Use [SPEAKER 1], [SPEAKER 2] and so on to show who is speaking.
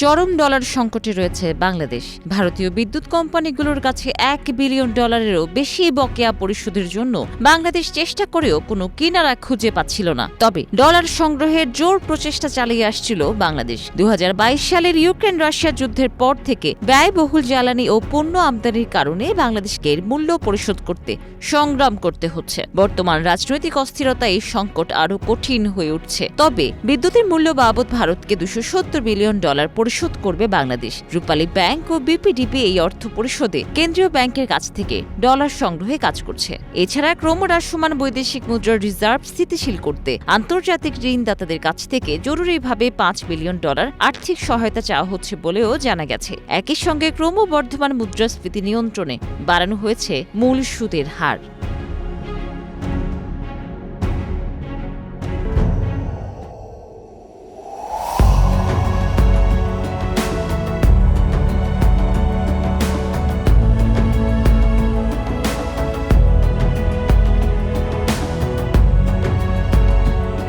[SPEAKER 1] চরম ডলার সংকটে রয়েছে বাংলাদেশ। ভারতীয় বিদ্যুৎ কোম্পানিগুলোর কাছে এক বিলিয়ন ডলারেরও বেশি বকেয়া পরিশোধের জন্য বাংলাদেশ চেষ্টা করেও কোনো কিনারা খুঁজে পাচ্ছিল না। তবে ডলার সংগ্রহের জোর প্রচেষ্টা চালিয়ে আসছিল বাংলাদেশ। দু সালের ইউক্রেন রাশিয়া যুদ্ধের পর থেকে ব্যয়বহুল জ্বালানি ও পণ্য আমদানির কারণে বাংলাদেশকে এর মূল্য পরিশোধ করতে সংগ্রাম করতে হচ্ছে। বর্তমান রাজনৈতিক অস্থিরতা এই সংকট আরও কঠিন হয়ে উঠছে। তবে বিদ্যুতের মূল্য বাবদ ভারতকে দুশো বিলিয়ন ডলার পরিশোধ করবে বাংলাদেশ। রূপালী ব্যাংক ও বিপিডিপি এই অর্থ পরিশোধে কেন্দ্রীয় ব্যাংকের কাছ থেকে ডলার সংগ্রহে কাজ করছে। এছাড়া ক্রমহ্রাসমান বৈদেশিক মুদ্রার রিজার্ভ স্থিতিশীল করতে আন্তর্জাতিক ঋণদাতাদের কাছ থেকে জরুরিভাবে পাঁচ বিলিয়ন ডলার আর্থিক সহায়তা চাওয়া হচ্ছে বলেও জানা গেছে। একই সঙ্গে ক্রমবর্ধমান মুদ্রাস্ফীতি নিয়ন্ত্রণে বাড়ানো হয়েছে মূল সুদের হার।